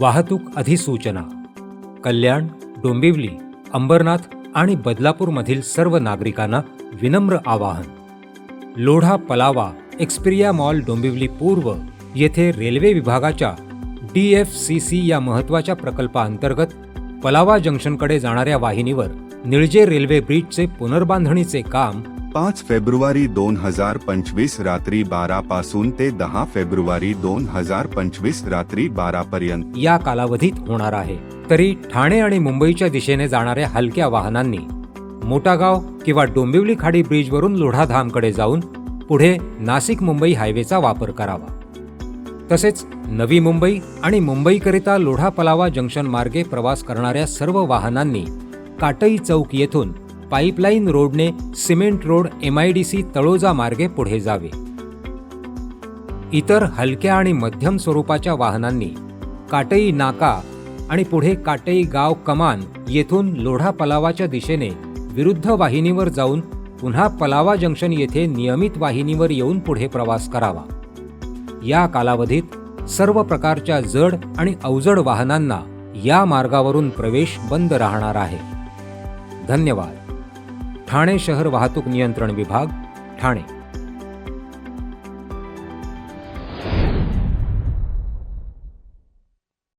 वाहतूक अधिसूचना कल्याण डोंबिवली अंबरनाथ आणि बदलापूरमधील सर्व नागरिकांना विनम्र आवाहन. लोढा पलावा एक्सपिरिया मॉल डोंबिवली पूर्व येथे रेल्वे विभागाच्या डी एफ सी सी या महत्त्वाच्या प्रकल्पाअंतर्गत पलावा जंक्शनकडे जाणाऱ्या वाहिनीवर निळजे रेल्वे ब्रिजचे पुनर्बांधणीचे काम पाच फेब्रुवारी दोन हजार पंचवीस रात्री बारा पासून ते दहा फेब्रुवारी दोन हजार पंचवीस रात्री बारा पर्यंत. या कालावधीत होणार आहे. तरी ठाणे आणि मुंबईच्या दिशेने जाणाऱ्या हलक्या वाहनांनी मोठागाव किंवा डोंबिवली खाडी ब्रिजवरून लोढाधामकडे जाऊन पुढे नाशिक मुंबई हायवेचा वापर करावा. तसेच नवी मुंबई आणि मुंबईकरिता लोढा पलावा जंक्शन मार्गे प्रवास करणाऱ्या सर्व वाहनांनी काटई चौक येथून पाईपलाईन रोडने सिमेंट रोड एमआयडीसी तळोजा मार्गे पुढे जावे. इतर हलक्या आणि मध्यम स्वरूपाच्या वाहनांनी काटई नाका आणि पुढे काटई गाव कमान येथून लोढा पलावाच्या दिशेने विरुद्ध वाहिनीवर जाऊन पुन्हा पलावा जंक्शन येथे नियमित वाहिनीवर येऊन पुढे प्रवास करावा. या कालावधीत सर्व प्रकारच्या जड आणि अवजड वाहनांना या मार्गावरून प्रवेश बंद राहणार आहे. धन्यवाद. ठाणे शहर वाहतूक नियंत्रण विभाग ठाणे.